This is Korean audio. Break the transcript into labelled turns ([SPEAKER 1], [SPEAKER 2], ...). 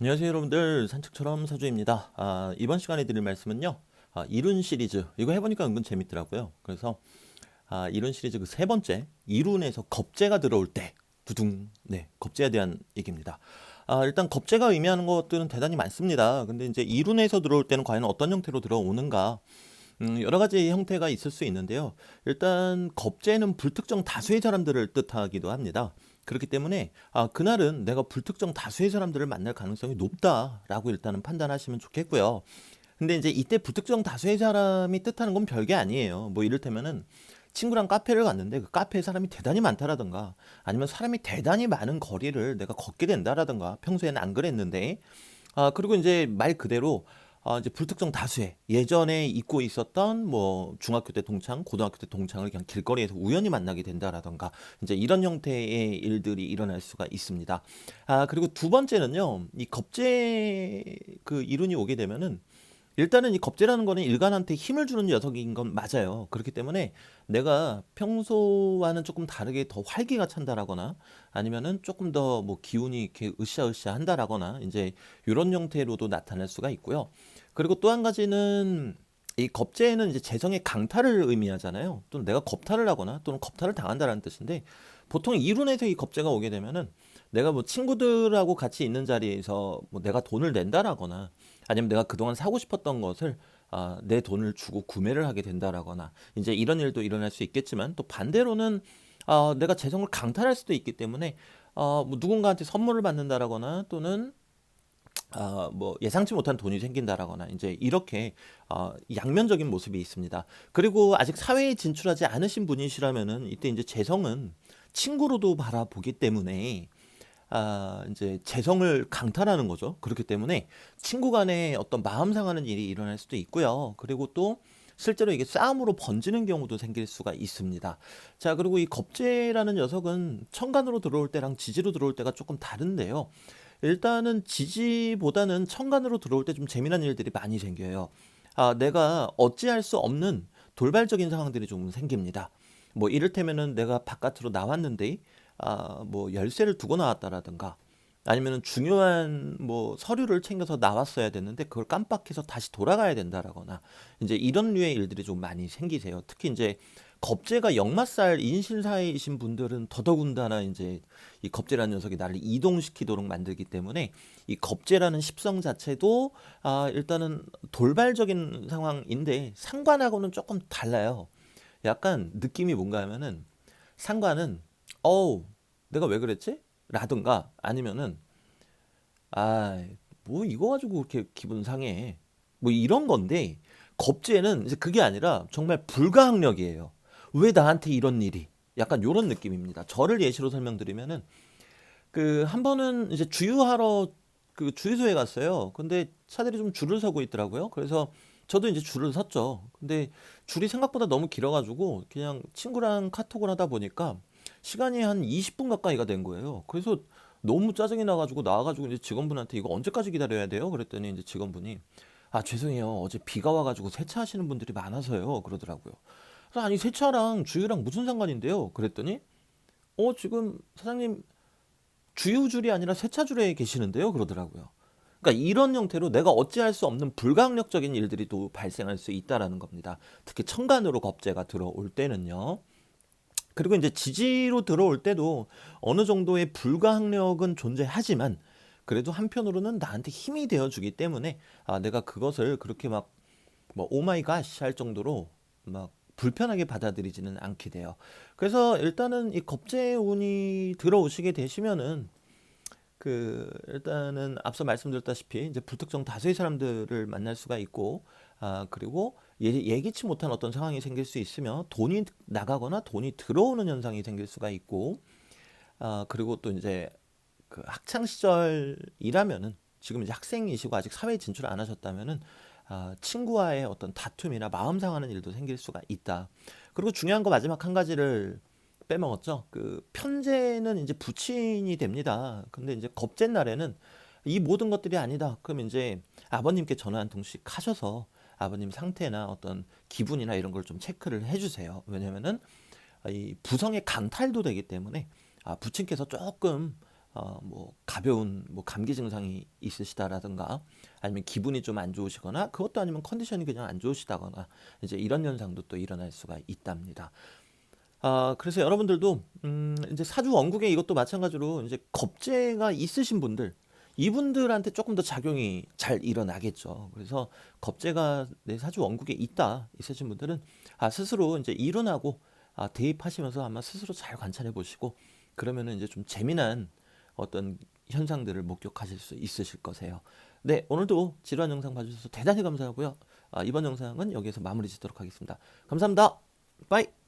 [SPEAKER 1] 안녕하세요 여러분들. 산책처럼 사주입니다. 아, 이번 시간에 드릴 말씀은요. 아, 이룬 시리즈. 이거 해보니까 은근 재밌더라고요. 그래서 아, 이룬 시리즈 그 세 번째 이룬에서 겁재가 들어올 때. 두둥. 네 겁재에 대한 얘기입니다. 아, 일단 겁재가 의미하는 것들은 대단히 많습니다. 근데 이제 이룬에서 들어올 때는 과연 어떤 형태로 들어오는가? 음, 여러 가지 형태가 있을 수 있는데요. 일단 겁재는 불특정 다수의 사람들을 뜻하기도 합니다 그렇기 때문에 아, 그날은 내가 불특정 다수의 사람들을 만날 가능성이 높다라고 일단은 판단하시면 좋겠고요. 근데 이제 이때 불특정 다수의 사람이 뜻하는 건 별게 아니에요. 뭐 이를테면은 친구랑 카페를 갔는데 그 카페에 사람이 대단히 많다라든가 아니면 사람이 대단히 많은 거리를 내가 걷게 된다라든가 평소에는 안 그랬는데 아 그리고 이제 말 그대로 아 이제 불특정 다수의 예전에 잊고 있었던 뭐 중학교 때 동창, 고등학교 때 동창을 그냥 길거리에서 우연히 만나게 된다라던가 이제 이런 형태의 일들이 일어날 수가 있습니다. 아 그리고 두 번째는요. 이 겁재 그 이론이 오게 되면은 일단은 이 겁재라는 거는 일간한테 힘을 주는 녀석인 건 맞아요. 그렇기 때문에 내가 평소와는 조금 다르게 더 활기가 찬다라거나 아니면은 조금 더 뭐 기운이 이렇게 으쌰으쌰 한다라거나 이제 이런 형태로도 나타날 수가 있고요. 그리고 또 한 가지는 이 겁재는 이제 재성의 강탈을 의미하잖아요. 또는 내가 겁탈을 하거나 또는 겁탈을 당한다라는 뜻인데 보통 이론에서 이 겁재가 오게 되면은 내가 뭐 친구들하고 같이 있는 자리에서 뭐 내가 돈을 낸다라거나 아니면 내가 그동안 사고 싶었던 것을 아, 내 돈을 주고 구매를 하게 된다라거나 이제 이런 일도 일어날 수 있겠지만 또 반대로는 아, 내가 재성을 강탈할 수도 있기 때문에 어, 뭐 누군가한테 선물을 받는다라거나 또는 아, 뭐 예상치 못한 돈이 생긴다라거나 이제 이렇게 어, 양면적인 모습이 있습니다. 그리고 아직 사회에 진출하지 않으신 분이시라면은 이때 이제 재성은 친구로도 바라보기 때문에 아, 이제 재성을 강탈하는 거죠. 그렇기 때문에 친구 간에 어떤 마음 상하는 일이 일어날 수도 있고요. 그리고 또 실제로 이게 싸움으로 번지는 경우도 생길 수가 있습니다. 자, 그리고 이 겁재라는 녀석은 천간으로 들어올 때랑 지지로 들어올 때가 조금 다른데요. 일단은 지지보다는 천간으로 들어올 때 좀 재미난 일들이 많이 생겨요. 아, 내가 어찌할 수 없는 돌발적인 상황들이 좀 생깁니다. 뭐 이를테면은 내가 바깥으로 나왔는데 아, 뭐 열쇠를 두고 나왔다라든가 아니면은 중요한 뭐 서류를 챙겨서 나왔어야 됐는데 그걸 깜빡해서 다시 돌아가야 된다라거나 이제 이런 류의 일들이 좀 많이 생기세요. 특히 이제 겁재가 역마살 인신사이이신 분들은 더더군다나 이제 이 겁재라는 녀석이 나를 이동시키도록 만들기 때문에 이 겁재라는 십성 자체도 아 일단은 돌발적인 상황인데 상관하고는 조금 달라요. 약간 느낌이 뭔가 하면은 상관은 어우 내가 왜 그랬지? 라든가 아니면은 아 뭐 이거 가지고 그렇게 기분 상해 뭐 이런 건데 겁재는 이제 그게 아니라 정말 불가항력이에요 왜 나한테 이런 일이? 약간 요런 느낌입니다. 저를 예시로 설명드리면은 그 한 번은 이제 주유하러 그 주유소에 갔어요. 근데 차들이 좀 줄을 서고 있더라고요. 그래서 저도 이제 줄을 섰죠. 근데 줄이 생각보다 너무 길어가지고 그냥 친구랑 카톡을 하다 보니까 시간이 한 20분 가까이가 된 거예요. 그래서 너무 짜증이 나가지고 나와가지고 이제 직원분한테 이거 언제까지 기다려야 돼요? 그랬더니 이제 직원분이 아 죄송해요. 어제 비가 와가지고 세차하시는 분들이 많아서요. 그러더라고요. 그래서 아니 세차랑 주유랑 무슨 상관인데요? 그랬더니 어 지금 사장님 주유줄이 아니라 세차 줄에 계시는데요 그러더라고요. 그러니까 이런 형태로 내가 어찌할 수 없는 불가항력적인 일들이 또 발생할 수 있다라는 겁니다. 특히 천간으로 겁재가 들어올 때는요. 그리고 이제 지지로 들어올 때도 어느 정도의 불가항력은 존재하지만 그래도 한편으로는 나한테 힘이 되어주기 때문에 아, 내가 그것을 그렇게 막 뭐 오마이갓 할 정도로 막 불편하게 받아들이지는 않게 돼요. 그래서 일단은 이 겁재 운이 들어오시게 되시면은 그 일단은 앞서 말씀드렸다시피 이제 불특정 다수의 사람들을 만날 수가 있고 아 그리고 예, 예기치 못한 어떤 상황이 생길 수 있으며 돈이 나가거나 돈이 들어오는 현상이 생길 수가 있고 아 그리고 또 이제 그 학창 시절이라면은 지금 이제 학생이시고 아직 사회에 진출 안 하셨다면은 아, 친구와의 어떤 다툼이나 마음 상하는 일도 생길 수가 있다. 그리고 중요한 거 마지막 한 가지를 빼먹었죠. 그 편제는 이제 부친이 됩니다. 근데 이제 겁제 날에는 이 모든 것들이 아니다. 그럼 이제 아버님께 전화 한 통씩 하셔서 아버님 상태나 어떤 기분이나 이런 걸 좀 체크를 해주세요. 왜냐면은 이 부성의 강탈도 되기 때문에 아, 부친께서 조금 어, 뭐 가벼운 뭐 감기 증상이 있으시다라든가 아니면 기분이 좀 안 좋으시거나 그것도 아니면 컨디션이 그냥 안 좋으시다거나 이제 이런 현상도 또 일어날 수가 있답니다. 아, 그래서 여러분들도 음, 이제 사주 원국에 이것도 마찬가지로 이제 겁재가 있으신 분들 이분들한테 조금 더 작용이 잘 일어나겠죠. 그래서 겁재가 내 사주 원국에 있다 있으신 분들은 아, 스스로 이제 이론하고 아, 대입하시면서 아마 스스로 잘 관찰해 보시고 그러면은 이제 좀 재미난 어떤 현상들을 목격하실 수 있으실 거세요. 네, 오늘도 지루한 영상 봐주셔서 대단히 감사하고요. 아, 이번 영상은 여기에서 마무리 짓도록 하겠습니다. 감사합니다. 빠이!